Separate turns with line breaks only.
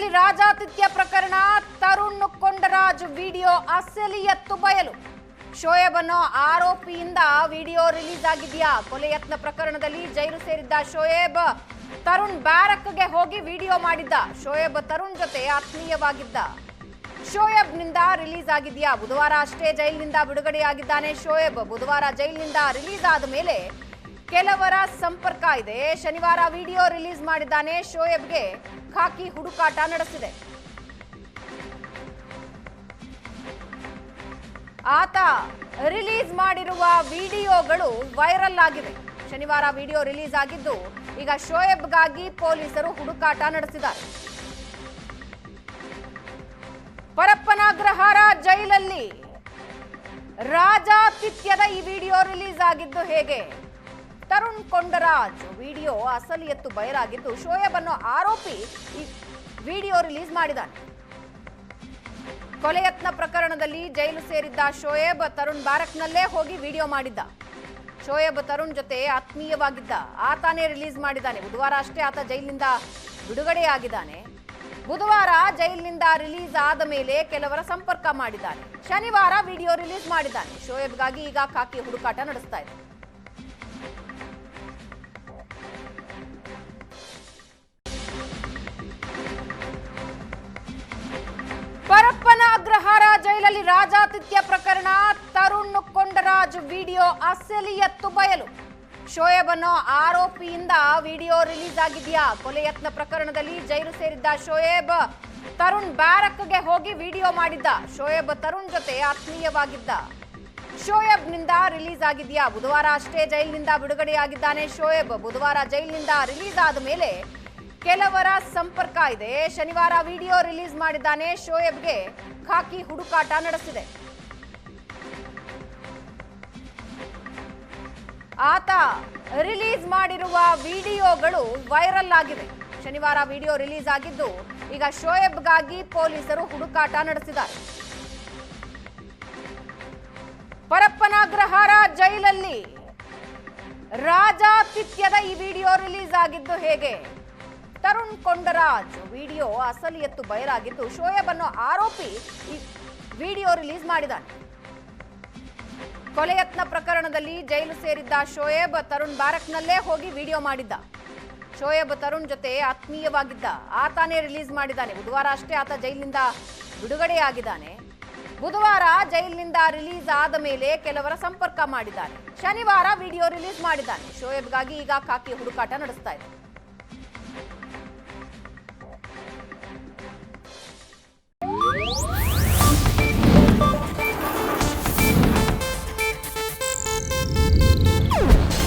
ಜೈಲಲ್ಲಿ ರಾಜಾತಿಥ್ಯ ಪ್ರಕರಣ, ತರುಣ್ ಕೊಂಡರಾಜ್ ವಿಡಿಯೋ ಅಸಲಿ ಎತ್ತು ಬಯಲು. ಶೋಯಬ್ ಅನ್ನೋ ಆರೋಪಿಯಿಂದ ವಿಡಿಯೋ ರಿಲೀಸ್ ಆಗಿದೆಯಾ? ಕೊಲೆ ಯತ್ನ ಪ್ರಕರಣದಲ್ಲಿ ಜೈಲು ಸೇರಿದ್ದ ಶೋಯೇಬ್, ತರುಣ್ ಬ್ಯಾರಕ್ಗೆ ಹೋಗಿ ವಿಡಿಯೋ ಮಾಡಿದ್ದ. ಶೋಯಬ್ ತರುಣ್ ಜೊತೆ ಆತ್ಮೀಯವಾಗಿದ್ದ. ಶೋಯಬ್ನಿಂದ ರಿಲೀಸ್ ಆಗಿದೆಯಾ? ಬುಧವಾರ ಅಷ್ಟೇ ಜೈಲಿನಿಂದ ಬಿಡುಗಡೆಯಾಗಿದ್ದಾನೆ ಶೋಯಬ್. ಬುಧವಾರ ಜೈಲಿನಿಂದ ರಿಲೀಸ್ ಆದ ಮೇಲೆ ಕೆಲವರ ಸಂಪರ್ಕ ಇದೆ. ಶನಿವಾರ ವಿಡಿಯೋ ರಿಲೀಸ್ ಮಾಡಿದ್ದಾನೆ ಶೋಯಬ್ಗೆ. ಖಾಕಿ ಹುಡುಕಾಟ ನಡೆಸಿದೆ. ಆತ ರಿಲೀಸ್ ಮಾಡಿರುವ ವಿಡಿಯೋಗಳು ವೈರಲ್ ಆಗಿವೆ. ಶನಿವಾರ ವಿಡಿಯೋ ರಿಲೀಸ್ ಆಗಿದ್ದು, ಈಗ ಶೋಯಬ್ಗಾಗಿ ಪೊಲೀಸರು ಹುಡುಕಾಟ ನಡೆಸಿದ್ದಾರೆ. ಪರಪ್ಪನಾಗ್ರಹಾರ ಜೈಲಲ್ಲಿ ರಾಜಾತಿಥ್ಯದ ಈ ವಿಡಿಯೋ ರಿಲೀಸ್ ಆಗಿದ್ದು ಹೇಗೆ? ತರುಣ್ ಕೊಂಡರಾಜ್. ವಿಡಿಯೋ ಅಸಲಿ ಎತ್ತು ಬಯಲಾಗಿದ್ದು ಶೋಯಬ್ ಅನ್ನೋ ಆರೋಪಿ ಈ ವಿಡಿಯೋ ರಿಲೀಸ್ ಮಾಡಿದ್ದಾನೆ. ಕೊಲೆ ಯತ್ನ ಪ್ರಕರಣದಲ್ಲಿ ಜೈಲು ಸೇರಿದ್ದ ಶೋಯೇಬ್ ತರುಣ್ ಬ್ಯಾರಕ್ನಲ್ಲೇ ಹೋಗಿ ವಿಡಿಯೋ ಮಾಡಿದ್ದ. ಶೋಯೇಬ್ ತರುಣ್ ಜೊತೆ ಆತ್ಮೀಯವಾಗಿದ್ದ. ಆತಾನೇ ರಿಲೀಸ್ ಮಾಡಿದ್ದಾನೆ. ಬುಧವಾರ ಅಷ್ಟೇ ಆತ ಜೈಲಿನಿಂದ ಬಿಡುಗಡೆಯಾಗಿದ್ದಾನೆ. ಬುಧವಾರ ಜೈಲಿನಿಂದ ರಿಲೀಸ್ ಆದ ಮೇಲೆ ಕೆಲವರ ಸಂಪರ್ಕ ಮಾಡಿದ್ದಾನೆ. ಶನಿವಾರ ವಿಡಿಯೋ ರಿಲೀಸ್ ಮಾಡಿದ್ದಾನೆ. ಶೋಯೇಬ್ಗಾಗಿ ಈಗ ಕಾಕಿ ಹುಡುಕಾಟ ನಡೆಸ್ತಾ ಇದೆ. ಪರಪ್ಪನ ಅಗ್ರಹಾರ ಜೈಲಲ್ಲಿ ರಾಜಾತಿಥ್ಯ ಪ್ರಕರಣ, ತರುಣ್ ಕೊಂಡರಾಜ್ ವಿಡಿಯೋ ಅಸಲಿ ಎತ್ತು ಬಯಲು. ಶೋಯಬ್ ಅನ್ನೋ ಆರೋಪಿಯಿಂದ ವಿಡಿಯೋ ರಿಲೀಸ್ ಆಗಿದೆಯಾ? ಕೊಲೆ ಯತ್ನ ಪ್ರಕರಣದಲ್ಲಿ ಜೈಲು ಸೇರಿದ್ದ ಶೋಯೇಬ್, ತರುಣ್ ಬ್ಯಾರಕ್ಗೆ ಹೋಗಿ ವಿಡಿಯೋ ಮಾಡಿದ್ದ. ಶೋಯಬ್ ತರುಣ್ ಜೊತೆ ಆತ್ಮೀಯವಾಗಿದ್ದ. ಶೋಯಬ್ನಿಂದ ರಿಲೀಸ್ ಆಗಿದೆಯಾ? ಬುಧವಾರ ಅಷ್ಟೇ ಜೈಲಿನಿಂದ ಬಿಡುಗಡೆಯಾಗಿದ್ದಾನೆ ಶೋಯಬ್. ಬುಧವಾರ ಜೈಲಿನಿಂದ ರಿಲೀಸ್ ಆದ ಮೇಲೆ ಕೆಲವರ ಸಂಪರ್ಕ ಇದೆ. ಶನಿವಾರ ವಿಡಿಯೋ ರಿಲೀಸ್ ಮಾಡಿದ್ದಾನೆ. ಶೋಯಬ್ಗೆ ಖಾಕಿ ಹುಡುಕಾಟ ನಡೆಸಿದೆ. ಆತ ರಿಲೀಸ್ ಮಾಡಿರುವ ವಿಡಿಯೋಗಳು ವೈರಲ್ ಆಗಿವೆ. ಶನಿವಾರ ವಿಡಿಯೋ ರಿಲೀಸ್ ಆಗಿದ್ದು, ಈಗ ಶೋಯಬ್ಗಾಗಿ ಪೊಲೀಸರು ಹುಡುಕಾಟ ನಡೆಸಿದ್ದಾರೆ. ಪರಪ್ಪನಾಗ್ರಹಾರ ಜೈಲಲ್ಲಿ ರಾಜಾತಿಥ್ಯದ ಈ ವಿಡಿಯೋ ರಿಲೀಸ್ ಆಗಿದ್ದು ಹೇಗೆ? ತರುಣ್ ಕೊಂಡರಾಜ್ ವಿಡಿಯೋ ಅಸಲಿ ಎತ್ತು ಬಯಲಾಗಿದ್ದು ಶೋಯಬ್ ಅನ್ನೋ ಆರೋಪಿ ವಿಡಿಯೋ ರಿಲೀಸ್ ಮಾಡಿದ್ದಾನೆ. ಕೊಲೆ ಯತ್ನ ಪ್ರಕರಣದಲ್ಲಿ ಜೈಲು ಸೇರಿದ್ದ ಶೋಯೇಬ್ ತರುಣ್ ಬಾರಕ್ನಲ್ಲೇ ಹೋಗಿ ವಿಡಿಯೋ ಮಾಡಿದ್ದ. ಶೋಯೇಬ್ ತರುಣ್ ಜೊತೆ ಆತ್ಮೀಯವಾಗಿದ್ದ. ಆತಾನೇ ರಿಲೀಸ್ ಮಾಡಿದ್ದಾನೆ. ಬುಧವಾರ ಅಷ್ಟೇ ಆತ ಜೈಲಿನಿಂದ ಬಿಡುಗಡೆಯಾಗಿದ್ದಾನೆ. ಬುಧವಾರ ಜೈಲಿನಿಂದ ರಿಲೀಸ್ ಆದ ಮೇಲೆ ಕೆಲವರ ಸಂಪರ್ಕ ಮಾಡಿದ್ದಾನೆ. ಶನಿವಾರ ವಿಡಿಯೋ ರಿಲೀಸ್ ಮಾಡಿದ್ದಾನೆ. ಶೋಯೇಬ್ಗಾಗಿ ಈಗ ಕಾಕಿ ಹುಡುಕಾಟ ನಡೆಸ್ತಾ ಇದೆ.